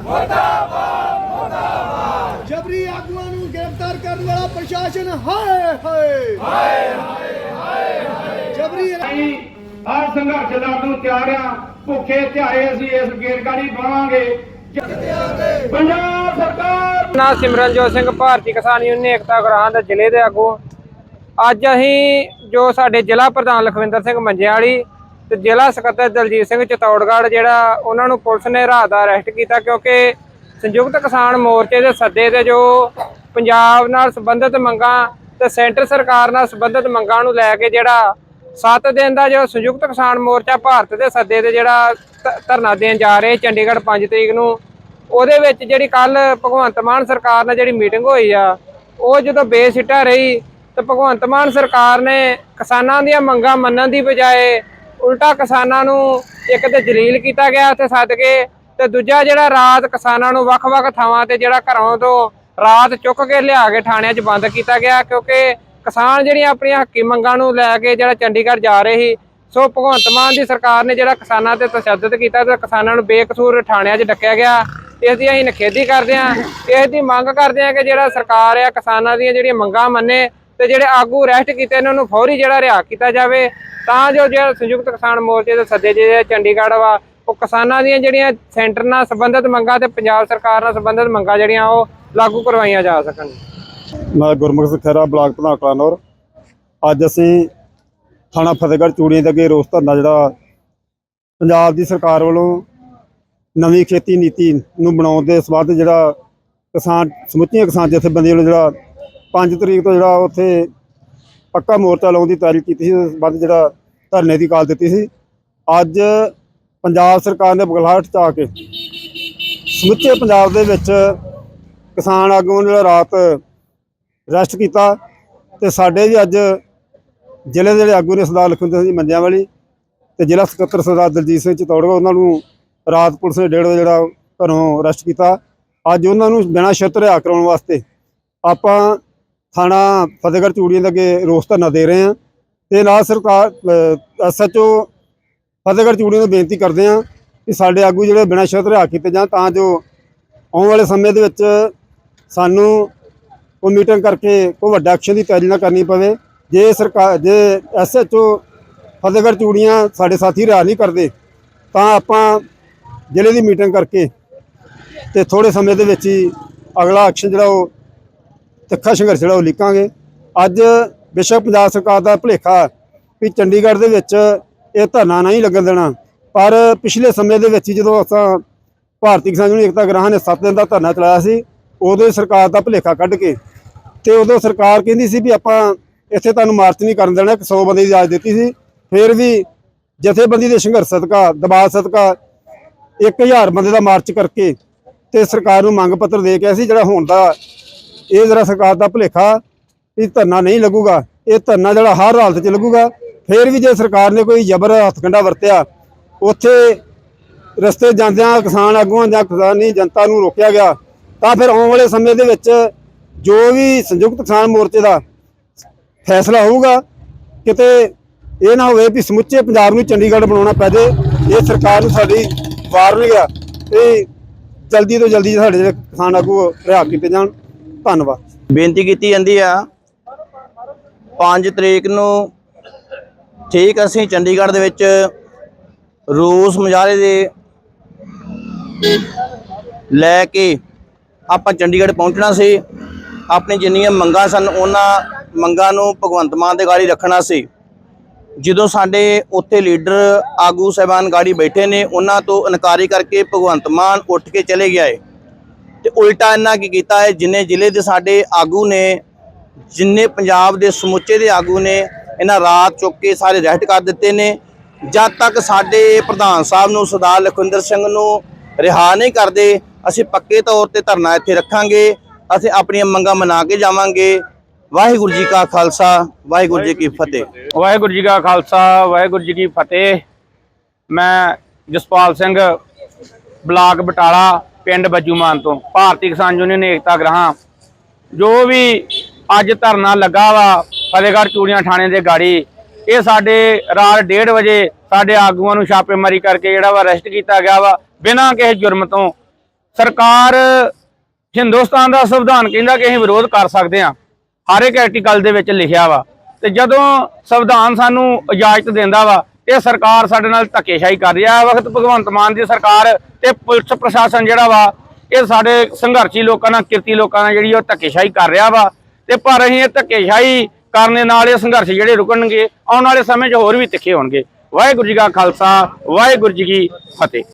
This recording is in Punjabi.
ਮੁਰਦਾਬਾਦ। ਮੁਰਦਾਬਾਦ ਮੁਰਦਾਬਾਦ। ਜਬਰੀ ਆਗੂਆਂ ਨੂੰ ਗ੍ਰਿਫਤਾਰ ਕਰਨ ਵਾਲਾ ਪ੍ਰਸ਼ਾਸਨ ਹਾਏ ਹਾਏ। ਹਾਏ ਹਾਏ ਜਬਰੀ ਹਰ ਸੰਘਰਸ਼ ਲੜਨ ਨੂੰ ਤਿਆਰ ਆ ਭੁੱਖੇ ਧਿਆਏ ਅਸੀਂ ਇਸ ਗੇਰਗਾੜੀ ਪਾਵਾਂਗੇ। ਪੰਜਾਬ ਸਰਕਾਰ ਨਾ ਸਿਮਰਨਜੋਤ ਸਿੰਘ ਭਾਰਤੀ ਕਿਸਾਨ ਯੂਨੀਅਨ ਏਕਤਾ ਗ੍ਰਾਹਾਂ ਦੇ ਜ਼ਿਲ੍ਹੇ ਦੇ ਆਗੂ। ਅੱਜ ਅਸੀਂ ਜੋ ਸਾਡੇ ਜ਼ਿਲ੍ਹਾ ਪ੍ਰਧਾਨ ਲਖਵਿੰਦਰ ਸਿੰਘ ਮੰਜੇਵਾਲੀ ਤੇ ਜ਼ਿਲ੍ਹਾ ਸਕੱਤਰ ਦਲਜੀਤ ਸਿੰਘ ਚਤੌੜਗੜ੍ਹ ਜਿਹੜਾ ਉਹਨਾਂ ਨੂੰ ਪੁਲਿਸ ਨੇ ਰਾਤ ਦਾ ਅਰੈਸਟ ਕੀਤਾ ਕਿਉਂਕਿ ਸੰਯੁਕਤ ਕਿਸਾਨ ਮੋਰਚੇ ਦੇ ਸੱਦੇ ਤੇ ਜੋ ਪੰਜਾਬ ਨਾਲ ਸੰਬੰਧਿਤ ਮੰਗਾਂ ਤੇ ਸੈਂਟਰ ਸਰਕਾਰ ਨਾਲ ਸੰਬੰਧਿਤ ਮੰਗਾਂ ਨੂੰ ਲੈ ਕੇ ਜਿਹੜਾ 7 ਦਿਨ ਦਾ ਜੋ ਸੰਯੁਕਤ ਕਿਸਾਨ ਮੋਰਚਾ ਭਾਰਤ ਦੇ ਸੱਦੇ ਤੇ ਜਿਹੜਾ ਧ- ਧਰਨਾ ਦੇਣ ਜਾ ਰਹੇ ਚੰਡੀਗੜ੍ਹ 5 ਤਰੀਕ ਨੂੰ, ਉਹਦੇ ਵਿੱਚ ਜਿਹੜੀ ਕੱਲ ਭਗਵੰਤ ਮਾਨ ਸਰਕਾਰ ਨਾਲ ਜਿਹੜੀ ਮੀਟਿੰਗ ਹੋਈ ਆ, ਉਹ ਜਦੋਂ ਬੇਸਿੱਟਾ ਰਹੀ ਤੇ ਭਗਵੰਤ ਮਾਨ ਸਰਕਾਰ ਨੇ ਕਿਸਾਨਾਂ ਦੀਆਂ ਮੰਗਾਂ ਮੰਨਣ ਦੀ ਬਜਾਏ ਉਲਟਾ ਕਿਸਾਨਾਂ ਨੂੰ ਇੱਕ ਤੇ ਜਲੀਲ ਕੀਤਾ ਗਿਆ ਤੇ ਸੱਦ ਕੇ ਤੇ ਦੂਜਾ ਜਿਹੜਾ ਰਾਤ ਕਿਸਾਨਾਂ ਨੂੰ ਵੱਖ-ਵੱਖ ਥਾਵਾਂ ਤੇ ਜਿਹੜਾ ਘਰੋਂ ਤੋਂ ਰਾਤ ਚੁੱਕ ਕੇ ਲਿਆ ਕੇ ਥਾਣਿਆਂ 'ਚ ਬੰਦ ਕੀਤਾ ਗਿਆ ਕਿਉਂਕਿ ਕਿਸਾਨ ਜਿਹੜੀਆਂ ਆਪਣੀਆਂ ਹੱਕੀ ਮੰਗਾਂ ਨੂੰ ਲੈ ਕੇ ਜਿਹੜਾ ਚੰਡੀਗੜ੍ਹ ਜਾ ਰਹੇ ਸੀ, ਸੋ ਭਗਵੰਤ ਮਾਨ ਦੀ ਸਰਕਾਰ ਨੇ ਜਿਹੜਾ ਕਿਸਾਨਾਂ ਤੇ ਤਸ਼ੱਦਦ ਕੀਤਾ ਤੇ ਕਿਸਾਨਾਂ ਨੂੰ ਬੇਕਸੂਰ ਥਾਣਿਆਂ 'ਚ ਡੱਕਿਆ ਗਿਆ। ਇਸ ਦੀ ਅਸੀਂ ਨਿਖੇਧੀ ਕਰਦੇ ਹਾਂ। ਇਸ ਦੀ ਮੰਗ ਕਰਦੇ ਹਾਂ ਕਿ ਜਿਹੜਾ ਸਰਕਾਰ ਆ, ਕਿਸਾਨਾਂ ਦੀਆਂ ਜਿਹੜੀਆਂ ਮੰਗਾਂ ਮੰਨੇ ਤੇ ਜਿਹੜੇ ਆਗੂ ਅਰੈਸਟ ਕੀਤੇ ਇਹਨਾਂ ਨੂੰ ਫੌਰੀ ਜਿਹੜਾ ਰਿਹਾ ਕੀਤਾ ਜਾਵੇ। ਤਾਂ ਜੋ ਜਿਹੜਾ ਸੰਯੁਕਤ ਕਿਸਾਨ ਮੋਰਚੇ ਦੇ ਸੱਦੇ ਜਿਹੜੇ ਚੰਡੀਗੜ੍ਹ ਵਾ, ਉਹ ਕਿਸਾਨਾਂ ਦੀਆਂ ਜਿਹੜੀਆਂ ਸੈਂਟਰ ਨਾਲ ਸੰਬੰਧਿਤ ਮੰਗਾਂ ਤੇ ਪੰਜਾਬ ਸਰਕਾਰ ਨਾਲ ਸੰਬੰਧਿਤ ਮੰਗਾਂ ਜਿਹੜੀਆਂ, ਉਹ ਲਾਗੂ ਕਰਵਾਈਆਂ ਜਾ ਸਕਣ। ਮੈਂ ਗੁਰਮੁਖ ਸਿੰਘ ਬਲਾਕ ਪ੍ਰਧਾਨ ਅੱਜ ਅਸੀਂ ਥਾਣਾ ਫਤਿਹਗੜ੍ਹ ਚੂੜੀਆਂ ਦੇ ਅੱਗੇ ਰੋਸ ਧਰਨਾ ਜਿਹੜਾ ਪੰਜਾਬ ਦੀ ਸਰਕਾਰ ਵੱਲੋਂ ਨਵੀਂ ਖੇਤੀ ਨੀਤੀ ਨੂੰ ਬਣਾਉਣ ਦੇ ਸਬੰਧ ਜਿਹੜਾ ਕਿਸਾਨ, ਸਮੁੱਚੀਆਂ ਕਿਸਾਨ ਜਥੇਬੰਦੀਆਂ ਵੱਲੋਂ ਜਿਹੜਾ 5 ਤਰੀਕ ਤੋਂ ਜਿਹੜਾ ਉੱਥੇ ਪੱਕਾ ਮੋਰਚਾ ਲਾਉਣ ਦੀ ਤਿਆਰੀ ਕੀਤੀ ਸੀ, ਉਸ ਸਬੰਧ ਜਿਹੜਾ ਧਰਨੇ ਦੀ ਕਾਲ ਦਿੱਤੀ ਸੀ। ਅੱਜ ਪੰਜਾਬ ਸਰਕਾਰ ਨੇ ਬਗਲਾਹਟ ਚ ਆ ਕੇ ਸਮੁੱਚੇ ਪੰਜਾਬ ਦੇ ਵਿੱਚ ਕਿਸਾਨ ਆਗੂਆਂ ਨੇ ਜਿਹੜਾ ਰਾਤ ਰੈਸਟ ਕੀਤਾ ਤੇ ਸਾਡੇ ਵੀ ਅੱਜ ਜ਼ਿਲ੍ਹੇ ਦੇ ਜਿਹੜੇ ਆਗੂ ਨੇ ਸਰਦਾਰ ਲਖਵਿੰਦਰ ਸਿੰਘ ਮੰਜਿਆਂ ਵਾਲੀ ਤੇ ਜ਼ਿਲ੍ਹਾ ਸਕੱਤਰ ਸਰਦਾਰ ਦਲਜੀਤ ਸਿੰਘ ਚਤੌੜਗਾ ਉਹਨਾਂ ਨੂੰ ਰਾਤ ਪੁਲਿਸ ਨੇ ਡੇਢ ਵਜੇ ਜਿਹੜਾ ਘਰੋਂ ਅਰੈਸਟ ਕੀਤਾ। ਅੱਜ ਉਹਨਾਂ ਨੂੰ ਬਿਨਾਂ ਸ਼ਰਤ ਰਿਹਾ ਕਰਾਉਣ ਵਾਸਤੇ ਆਪਾਂ ਥਾਣਾ ਫਤਿਹਗੜ੍ਹ ਚੂੜੀਆਂ ਦੇ ਅੱਗੇ ਰੋਸ ਧਰਨਾ ਦੇ ਰਹੇ ਹਾਂ। ਤੇ ਨਾਲ ਸਰਕਾਰ ਐਸਐਚਓ ਫਤਿਹਗੜ੍ਹ ਚੂੜੀਆਂ ਨੂੰ ਬੇਨਤੀ ਕਰਦੇ ਹਾਂ ਕਿ ਸਾਡੇ ਆਗੂ ਜਿਹੜੇ ਬਿਨਾਂ ਸ਼ਰਤ ਰਿਹਾ ਕੀਤੇ ਜਾਣ ਤਾਂ ਜੋ ਆਉਣ ਵਾਲੇ ਸਮੇਂ ਦੇ ਵਿੱਚ ਸਾਨੂੰ ਕੋਈ ਮੀਟਿੰਗ ਕਰਕੇ ਕੋਈ ਵੱਡਾ ਐਕਸ਼ਨ ਦੀ ਤਿਆਰੀ ਨਾ ਕਰਨੀ ਪਵੇ। ਜੇ ਸਰਕਾਰ, ਜੇ ਐਸਐਚਓ ਫਤਿਹਗੜ੍ਹ ਚੂੜੀਆਂ ਸਾਡੇ ਸਾਥੀ ਰਿਹਾ ਨਹੀਂ ਕਰਦੇ, ਤਾਂ ਆਪਾਂ ਜ਼ਿਲ੍ਹੇ ਦੀ ਮੀਟਿੰਗ ਕਰਕੇ ਤੇ ਥੋੜੇ ਸਮੇਂ ਦੇ ਵਿੱਚ ਹੀ ਅਗਲਾ ਐਕਸ਼ਨ ਜਿਹੜਾ ਉਹ ਤਿੱਖਾ ਸੰਘਰਸ਼ ਜਿਹੜਾ ਉਹ ਲਿਖਾਂਗੇ ਅੱਜ ਬੇਸ਼ੱਕ ਪੰਜਾਬ ਸਰਕਾਰ ਦਾ ਭੁਲੇਖਾ ਵੀ ਚੰਡੀਗੜ੍ਹ ਦੇ ਵਿੱਚ ਇਹ ਧਰਨਾ ਨਹੀਂ ਲੱਗਣ ਦੇਣਾ। ਪਰ ਪਿਛਲੇ ਸਮੇਂ ਦੇ ਵਿੱਚ ਹੀ ਜਦੋਂ ਅਸਾਂ ਭਾਰਤੀ ਕਿਸਾਨ ਯੂਨੀਅਨ ਏਕਤਾ ਗ੍ਰਾਹਾਂ ਨੇ 7 ਦਿਨ ਦਾ ਧਰਨਾ ਚਲਾਇਆ ਸੀ, ਉਦੋਂ ਹੀ ਸਰਕਾਰ ਦਾ ਭੁਲੇਖਾ ਕੱਢ ਕੇ ਤੇ ਉਦੋਂ ਸਰਕਾਰ ਕਹਿੰਦੀ ਸੀ ਵੀ ਆਪਾਂ ਇੱਥੇ ਤੁਹਾਨੂੰ ਮਾਰਚ ਨਹੀਂ ਕਰਨ ਦੇਣਾ 100 ਬੰਦੇ ਦੀ ਇਜਾਜ਼ਤ ਦਿੱਤੀ ਸੀ। ਫਿਰ ਵੀ ਜਥੇਬੰਦੀ ਦੇ ਸੰਘਰਸ਼ ਸਦਕਾ, ਦਬਾਅ ਸਦਕਾ 1000 ਬੰਦੇ ਦਾ ਮਾਰਚ ਕਰਕੇ ਤੇ ਸਰਕਾਰ ਨੂੰ ਮੰਗ ਪੱਤਰ ਦੇ ਕੇ ਸੀ, ਜਿਹੜਾ ਹੁਣ ਦਾ ਇਹ ਜ਼ਰਾ ਸਰਕਾਰ ਦਾ ਭੁਲੇਖਾ ਵੀ ਧਰਨਾ ਨਹੀਂ ਲੱਗੂਗਾ, ਇਹ ਧਰਨਾ ਜਿਹੜਾ ਹਰ ਹਾਲਤ 'ਚ ਲੱਗੂਗਾ, ਫਿਰ ਵੀ ਜੇ ਸਰਕਾਰ ਨੇ ਕੋਈ ਜ਼ਬਰ ਹੱਥਕੰਡਾ ਵਰਤਿਆ, ਉੱਥੇ ਰਸਤੇ ਜਾਂਦਿਆਂ ਕਿਸਾਨ ਆਗੂਆਂ ਜਾਂ ਕਿਸਾਨੀ ਜਨਤਾ ਨੂੰ ਰੋਕਿਆ ਗਿਆ, ਤਾਂ ਫਿਰ ਆਉਣ ਵਾਲੇ ਸਮੇਂ ਦੇ ਵਿੱਚ ਜੋ ਵੀ ਸੰਯੁਕਤ ਕਿਸਾਨ ਮੋਰਚੇ ਦਾ ਫੈਸਲਾ ਹੋਊਗਾ, ਕਿਤੇ ਇਹ ਨਾ ਹੋਵੇ ਵੀ ਸਮੁੱਚੇ ਪੰਜਾਬ ਨੂੰ ਚੰਡੀਗੜ੍ਹ ਬਣਾਉਣਾ ਪੈ ਜੇ, ਇਹ ਸਰਕਾਰ ਨੂੰ ਸਾਡੀ ਵਾਰਨਿੰਗ ਆ ਤੇ ਜਲਦੀ ਤੋਂ ਜਲਦੀ ਸਾਡੇ ਜਿਹੜੇ ਕਿਸਾਨ ਆਗੂ ਰਿਹਾ ਕੀਤੇ ਜਾਣ। ਧੰਨਵਾਦ। ਬੇਨਤੀ ਕੀਤੀ ਜਾਂਦੀ ਆ 5 ਤਰੀਕ ਨੂੰ ਠੀਕ ਅਸੀਂ ਚੰਡੀਗੜ੍ਹ ਦੇ ਵਿੱਚ ਰੋਸ ਮੁਜ਼ਾਹਰੇ ਦੇ ਲੈ ਕੇ ਆਪਾਂ ਚੰਡੀਗੜ੍ਹ ਪਹੁੰਚਣਾ ਸੀ। ਆਪਣੀ ਜਿੰਨੀਆਂ ਮੰਗਾਂ ਸਨ, ਉਹਨਾਂ ਮੰਗਾਂ ਨੂੰ ਭਗਵੰਤ ਮਾਨ ਦੇ ਗਾੜੀ ਰੱਖਣਾ ਸੀ। ਜਦੋਂ ਸਾਡੇ ਉੱਥੇ ਲੀਡਰ ਆਗੂ ਸਹਿਬਾਨ ਗਾੜੀ ਬੈਠੇ ਨੇ, ਉਹਨਾਂ ਤੋਂ ਇਨਕਾਰੀ ਕਰਕੇ ਭਗਵੰਤ ਮਾਨ ਉੱਠ ਕੇ ਚਲੇ ਗਿਆ ਏ। ਉਲਟਾ ਇਹਨਾਂ ਕੀ ਕੀਤਾ ਹੈ, ਜਿੰਨੇ ਜ਼ਿਲ੍ਹੇ ਦੇ ਸਾਡੇ ਆਗੂ ਨੇ, ਜਿੰਨੇ ਪੰਜਾਬ ਦੇ ਸਮੁੱਚੇ ਦੇ ਆਗੂ ਨੇ, ਇਹਨਾਂ ਰਾਤ ਚੁੱਕ ਕੇ ਸਾਰੇ ਅਰੈਸਟ ਕਰ ਦਿੱਤੇ ਨੇ। ਜਦ ਤੱਕ ਸਾਡੇ ਪ੍ਰਧਾਨ ਸਾਹਿਬ ਨੂੰ, ਸਰਦਾਰ ਲਖਵਿੰਦਰ ਸਿੰਘ ਨੂੰ ਰਿਹਾ ਨਹੀਂ ਕਰਦੇ, ਅਸੀਂ ਪੱਕੇ ਤੌਰ ਤੇ ਧਰਨਾ ਇੱਥੇ ਰੱਖਾਂਗੇ, ਅਸੀਂ ਆਪਣੀਆਂ ਮੰਗਾਂ ਮਨਾ ਕੇ ਜਾਵਾਂਗੇ। ਵਾਹਿਗੁਰੂ ਜੀ ਕਾ ਖਾਲਸਾ, ਵਾਹਿਗੁਰੂ ਜੀ ਕੀ ਫਤਿਹ। ਵਾਹਿਗੁਰੂ ਜੀ ਕਾ ਖਾਲਸਾ, ਵਾਹਿਗੁਰੂ ਜੀ ਕੀ ਫਤਿਹ। ਮੈਂ ਜਸਪਾਲ ਸਿੰਘ, ਬਲਾਕ ਬਟਾਲਾ ਪਿੰਡ ਬੱਜੂਮਾਨ ਤੋਂ, ਭਾਰਤੀ ਕਿਸਾਨ ਯੂਨੀਅਨ ਏਕਤਾ ਗ੍ਰਾਹਾਂ। ਜੋ ਵੀ ਅੱਜ ਧਰਨਾ ਲੱਗਾ ਵਾ, ਫਤਿਹਗੜ੍ਹ ਚੂੜੀਆਂ ਥਾਣੇ ਦੇ ਗਾੜੀ, ਇਹ ਸਾਡੇ ਰਾਤ 1:30 ਵਜੇ ਸਾਡੇ ਆਗੂਆਂ ਨੂੰ ਛਾਪੇਮਾਰੀ ਕਰਕੇ ਜਿਹੜਾ ਵਾ ਅਰੈਸਟ ਕੀਤਾ ਗਿਆ ਵਾ, ਬਿਨਾਂ ਕਿਸੇ ਜੁਰਮ ਤੋਂ। ਸਰਕਾਰ ਹਿੰਦੁਸਤਾਨ ਦਾ ਸੰਵਿਧਾਨ ਕਹਿੰਦਾ ਕਿ ਅਸੀਂ ਵਿਰੋਧ ਕਰ ਸਕਦੇ ਹਾਂ। ਹਰ ਇੱਕ ਆਰਟੀਕਲ ਦੇ ਵਿੱਚ ਲਿਖਿਆ ਵਾ। ਤੇ ਜਦੋਂ ਸੰਵਿਧਾਨ ਸਾਨੂੰ ਇਜਾਜ਼ਤ ਦਿੰਦਾ ਵਾ ਇਹ ਸਰਕਾਰ ਸਾਡੇ ਨਾਲ ਧੱਕੇਸ਼ਾਹੀ ਕਰ ਰਹੀ ਹੈ ਵਕਤ ਭਗਵੰਤ ਮਾਨ ਦੀ ਸਰਕਾਰ ਤੇ ਪੁਲਿਸ ਪ੍ਰਸ਼ਾਸਨ ਜਿਹੜਾ ਵਾ, ਇਹ ਸਾਡੇ ਸੰਘਰਸ਼ੀ ਲੋਕਾਂ ਨਾਲ, ਕਿਰਤੀ ਲੋਕਾਂ ਨਾਲ ਜਿਹੜੀ ਉਹ ਧੱਕੇਸ਼ਾਹੀ ਕਰ ਰਿਹਾ ਵਾ। ਤੇ ਪਰ ਅਸੀਂ ਇਹ ਧੱਕੇਸ਼ਾਹੀ ਕਰਨ ਦੇ ਨਾਲ ਇਹ ਸੰਘਰਸ਼ ਜਿਹੜੇ ਰੁਕਣਗੇ, ਆਉਣ ਵਾਲੇ ਸਮੇਂ 'ਚ ਹੋਰ ਵੀ ਤਿੱਖੇ ਹੋਣਗੇ। ਵਾਹਿਗੁਰੂ ਜੀ ਕਾ ਖਾਲਸਾ, ਵਾਹਿਗੁਰੂ ਜੀ ਕੀ ਫਤਿਹ।